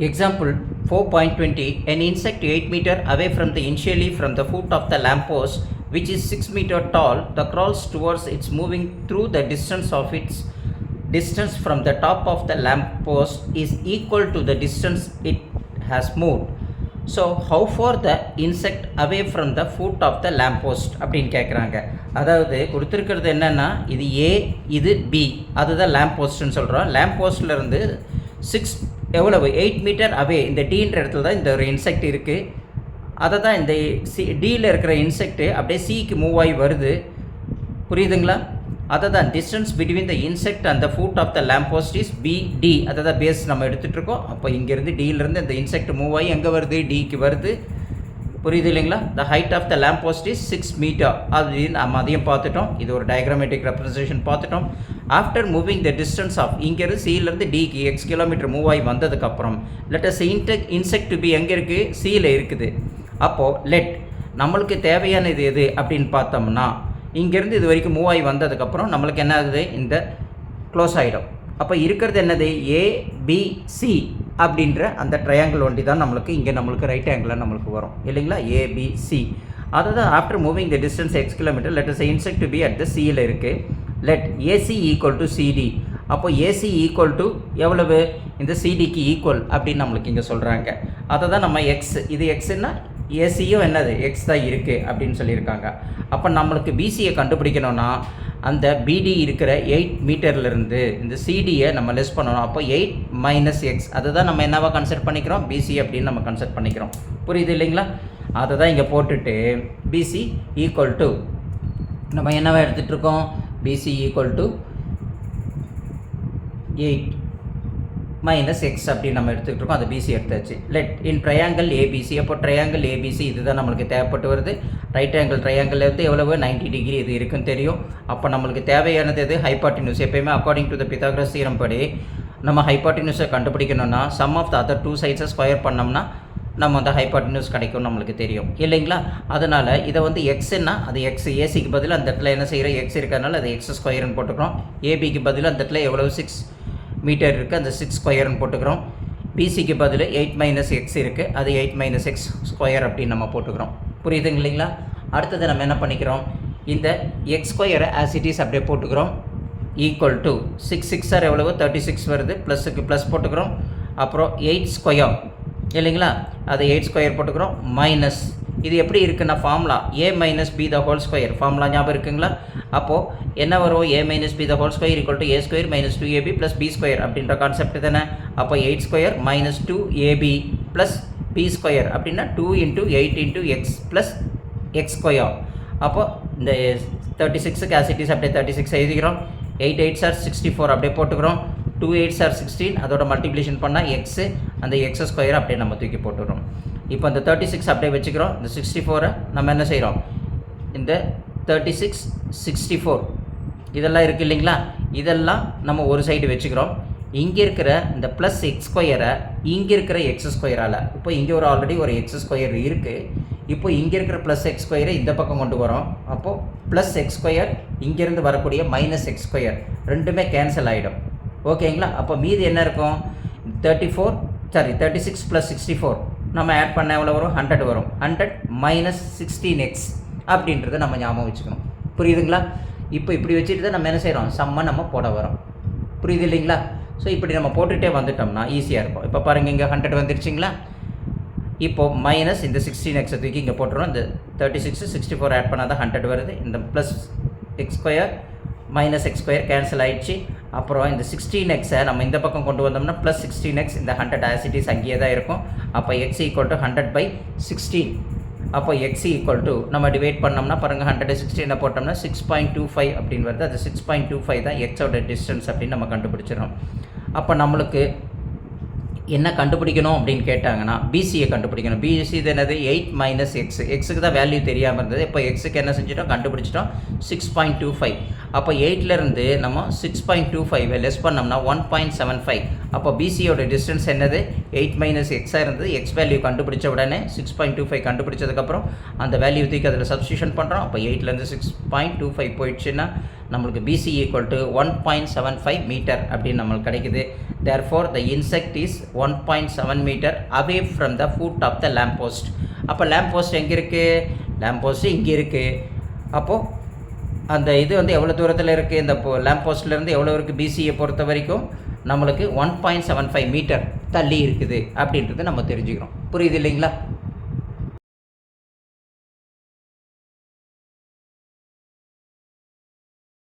Example 4.20 An insect 8 meter away from the initially from the foot of the lamppost which is 6 meter tall the crawls towards its moving through the distance of its distance from the top of the lamppost is equal to the distance it has moved so how far the insect away from the foot of the lamppost அப்படின்னு கேட்குறாங்க அதாவது கொடுத்துருக்கிறது என்னென்னா இது ஏ இது B அதுதான் lamp போஸ்ட்னு சொல்கிறோம் லேம்ப் போஸ்ட்லேருந்து சிக்ஸ் எவ்வளவு? எயிட் மீட்டர் அவே இந்த டீன்ற இடத்துல தான் இந்த ஒரு இன்செக்ட் இருக்குது அதை தான் இந்த சி டியில் இருக்கிற இன்செக்ட்டு அப்படியே சிக்கு மூவ் ஆகி வருது. புரியுதுங்களா? அதை தான் டிஸ்டன்ஸ் பிட்வீன் த இன்செக்ட் அந்த foot of the lamppost is BD அதை தான் பேஸ் நம்ம எடுத்துகிட்டு இருக்கோம். அப்போ இங்கேருந்து டியிலேருந்து இந்த இன்செக்ட் மூவ் ஆகி எங்கே வருது? டிக்கு வருது. புரியுது இல்லைங்களா? The height of the lamppost is six metre அது நம்ம அதையும் பார்த்துட்டோம். இது ஒரு டயக்ராமேட்டிக் ரெப்ரஸன்டேஷன் பார்த்துட்டோம். After moving the distance of இங்கேருந்து சியிலேருந்து டிக்கு எக்ஸ் கிலோமீட்டர் மூவ் ஆகி வந்ததுக்கப்புறம் let us insect insect B எங்கே இருக்குது சியில் இருக்குது. அப்போது லெட் நம்மளுக்கு தேவையானது எது அப்படின்னு பார்த்தோம்னா இங்கேருந்து இது வரைக்கும் மூவ் ஆகி வந்ததுக்கப்புறம் நம்மளுக்கு என்ன ஆகுது? இந்த க்ளோஸ் ஆகிடும் அப்போ இருக்கிறது என்னது? ஏபிசி அப்படின்ற அந்த ட்ரையாங்கிள் ஒண்டி தான் நம்மளுக்கு இங்கே நம்மளுக்கு ரைட் ஆங்கிளாக நம்மளுக்கு வரும். இல்லைங்களா? ஏபிசி அதை தான் after moving the distance x kilometre let is insect to B at the சியில் இருக்குது let AC equal to CD அப்போ ஏசி ஈக்குவல் டு எவ்வளவு? இந்த சிடிக்கு ஈக்குவல் அப்படின்னு நம்மளுக்கு இங்கே சொல்கிறாங்க அதை தான் நம்ம எக்ஸ் இது எக்ஸ்னால் ஏசியும் என்னது? எக்ஸ் தான் இருக்குது அப்படின்னு சொல்லியிருக்காங்க. அப்போ நம்மளுக்கு பிசியை கண்டுபிடிக்கணும்னா அந்த பிடி இருக்கிற எயிட் மீட்டர்லேருந்து இந்த சிடியை நம்ம லெஸ் பண்ணணும். அப்போ எயிட் மைனஸ் எக்ஸ் அதை தான் நம்ம என்னவா கன்சிடர் பண்ணிக்கிறோம்? பிசி அப்படின்னு நம்ம கன்சிடர் பண்ணிக்கிறோம். புரியுது இல்லைங்களா? அதை தான் இங்கே போட்டுட்டு பிசி ஈக்குவல் டு நம்ம என்னவா எடுத்துகிட்டு இருக்கோம்? BC equal to eight minus x அப்படின்னு நம்ம எடுத்துக்கிட்டு இருக்கோம். அது பிசி எடுத்தாச்சு. லெட் இன் ட்ரையாங்கிள் ஏபிசி அப்போ ட்ரையாங்கிள் ஏபிசி இதுதான் நம்மளுக்கு தேவைப்பட்டு வருது. ரைட் ஆங்கிள் ட்ரையாங்கிள் வந்து எவ்வளவு? 90 டிகிரி இது இருக்குன்னு தெரியும். அப்போ நம்மளுக்கு தேவையானது எது? ஹைபாட்டினியூஸ் எப்பயுமே அக்கார்டிங் டு த பித்தாகிரஸ் தீரம் படி நம்ம ஹைபாட்டினியூஸை கண்டுபிடிக்கணும்னா sum of the other two சைட்ஸை square பண்ணோம்னா நம்ம அந்த ஹைபாட்டினியூஸ் கிடைக்கும் நம்மளுக்கு தெரியும். இல்லைங்களா? அதனால் இதை வந்து எக்ஸ்னா அது எக்ஸ் ஏசிக்கு பதில் அந்த இடத்துல என்ன செய்கிறோம் எக்ஸ் இருக்கிறதுனால அது எக்ஸ் ஸ்கொயர்னு போட்டுக்கிறோம். ஏபிக்கு பதில் அந்த இடத்துல எவ்வளவு? சிக்ஸ் மீட்டர் இருக்குது அந்த சிக்ஸ் ஸ்கொயர்னு போட்டுக்கிறோம். பிசிக்கு பதில் எயிட் மைனஸ் எக்ஸ் இருக்குது அது எயிட் மைனஸ் எக்ஸ் ஸ்கொயர் அப்படின்னு நம்ம போட்டுக்கிறோம். புரியுதுங்க இல்லைங்களா? அடுத்தது நம்ம என்ன பண்ணிக்கிறோம்? இந்த எக்ஸ் ஸ்கொயரை ஆசிட்டிஸ் அப்படியே போட்டுக்கிறோம். Equal to six six are எவ்வளவு? தேர்ட்டி சிக்ஸ் வருது ப்ளஸுக்கு ப்ளஸ் போட்டுக்கிறோம். அப்புறம் எயிட் ஸ்கொயர் இல்லைங்களா? அது எயிட் ஸ்கொயர் போட்டுக்கிறோம் மைனஸ் இது எப்படி இருக்குன்னா formula a minus b the whole square formula ஞாபகம் இருக்குங்களா? அப்போது என்ன வரும்? A minus b the whole square equal to a square minus two ab plus b square அப்படின்ற கான்செப்ட் தானே? அப்போ eight square minus two ab plus b square அப்படின்னா two into eight into x plus x square அப்போது இந்த thirty சிக்ஸுக்கு as it is அப்படியே thirty six எழுதிக்கிறோம். Eight eight sir sixty four அப்படியே போட்டுக்கிறோம். டூ எயிட் சார் சிக்ஸ்டீன் அதோட மல்டிப்ளிகேஷன் பண்ணால் எக்ஸு அந்த எக்ஸ் ஸ்கொயர் அப்படியே நம்ம தூக்கி போட்டுக்கிறோம் இப்போ இந்த தேர்ட்டி சிக்ஸ் அப்படியே வச்சுக்கிறோம். இந்த சிக்ஸ்டி ஃபோரை நம்ம என்ன செய்கிறோம் இந்த தேர்ட்டி சிக்ஸ் சிக்ஸ்டி ஃபோர் இதெல்லாம் இருக்குது இல்லைங்களா? இதெல்லாம் நம்ம ஒரு சைடு வச்சுக்கிறோம். இங்கே இருக்கிற இந்த ப்ளஸ் எக்ஸ் ஸ்கொயரை இங்கே இருக்கிற எக்ஸ் ஸ்கொயரால் இப்போ இங்கே ஒரு ஆல்ரெடி ஒரு எக்ஸ் ஸ்கொயர் இருக்குது இப்போ இங்கே இருக்கிற ப்ளஸ் எக்ஸ் ஸ்கொயரை இந்த பக்கம் கொண்டு வரோம். அப்போது ப்ளஸ் எக்ஸ் ஸ்கொயர் இங்கேருந்து வரக்கூடிய மைனஸ் எக்ஸ் ஸ்கொயர் ரெண்டுமே கேன்சல் ஆகிடும் ஓகேங்களா அப்போ மீதி என்ன இருக்கும்? Thirty four sorry thirty six plus sixty four நம்ம ஆட் பண்ண எவ்வளோ வரும்? ஹண்ட்ரட் வரும். ஹண்ட்ரட் மைனஸ் சிக்ஸ்டீன் எக்ஸ் அப்படின்றத நம்ம ஞாபகம் வச்சுக்கணும். புரியுதுங்களா? இப்போ இப்படி வச்சுட்டு தான் நம்ம என்ன செய்கிறோம் செம்ம நம்ம போட வரோம். புரியுது இல்லைங்களா? ஸோ இப்படி நம்ம போட்டுகிட்டே வந்துட்டோம்னா ஈஸியாக இருக்கும். இப்போ பாருங்கள் இங்கே ஹண்ட்ரட் வந்துருச்சிங்களா? இப்போது மைனஸ் இந்த சிக்ஸ்டீன் எக்ஸை தூக்கி இங்கே போட்டுரும் இந்த thirty six sixty four add பண்ணால் தான் ஹண்ட்ரட் வருது. இந்த plus x square minus x square cancel ஆகிடுச்சு அப்புறம் இந்த சிக்ஸ்டீன் எக்ஸை நம்ம இந்த பக்கம் கொண்டு வந்தோம்னா ப்ளஸ் சிக்ஸ்டீன் எக்ஸ் இந்த ஹண்ட்ரட் ஆசிட்டிஸ் அங்கேயே தான் இருக்கும். அப்போ x equal to hundred by sixteen அப்போ எக்ஸ் ஈக்குவல் டு நம்ம டிவைட் பண்ணோம்னா பாருங்கள் ஹண்ட்ரட் சிக்ஸ்டீனை போட்டோம்னா சிக்ஸ் பாயிண்ட் டூ ஃபைவ் அப்படின்னு வருது. அது சிக்ஸ் பாயிண்ட் டூ ஃபைவ் தான் எக்ஸோட டிஸ்டன்ஸ் அப்படின்னு நம்ம கண்டுபிடிச்சிடும் அப்போ நம்மளுக்கு என்ன கண்டுபிடிக்கணும் அப்படின்னு கேட்டாங்கன்னா பிசியை கண்டுபிடிக்கணும். பிசி இது என்னது? எயிட் மைனஸ் எக்ஸ் எக்ஸுக்கு தான் வேல்யூ தெரியாமல் இருந்தது. இப்போ எக்ஸுக்கு என்ன செஞ்சிட்டோம்? கண்டுபிடிச்சிட்டோம். சிக்ஸ் பாயிண்ட் டூ ஃபைவ் அப்போ எயிட்லேருந்து நம்ம six point two five less பண்ணோம்னா ஒன் பாயிண்ட் செவன் ஃபைவ் அப்போ பிசியோட டிஸ்டன்ஸ் என்னது? எயிட் மைனஸ் எக்ஸாக இருந்தது. எக்ஸ் வேல்யூ கண்டுபிடிச்ச உடனே சிக்ஸ் பாயிண்ட் டூ ஃபைவ் கண்டுபிடிச்சதுக்கப்புறம் அந்த வேல்யூ தூக்கி அதில் சப்ஸ்டியூஷன் பண்ணுறோம் அப்போ எயிட்லேருந்து சிக்ஸ் பாயிண்ட் டூ ஃபைவ் போயிடுச்சுன்னா நம்மளுக்கு BC equal to one point seven five metre அப்படின்னு நம்மளுக்கு கிடைக்குது. Therefore the insect is one point seven metre away from the foot of the lamp post அப்போ லேம்ப் போஸ்ட் எங்கே இருக்குது லேம்ப் போஸ்ட்டு இங்கே இருக்குது அப்போது அந்த இது வந்து எவ்வளோ தூரத்தில் இருக்குது இந்த லேம்ப் போஸ்ட்லேருந்து எவ்வளோ இருக்குது பிசியை பொறுத்த வரைக்கும் நம்மளுக்கு one point seven five metre தள்ளி இருக்குது. அப்படின்றது நம்ம தெரிஞ்சுக்கிறோம். புரியுது இல்லைங்களா?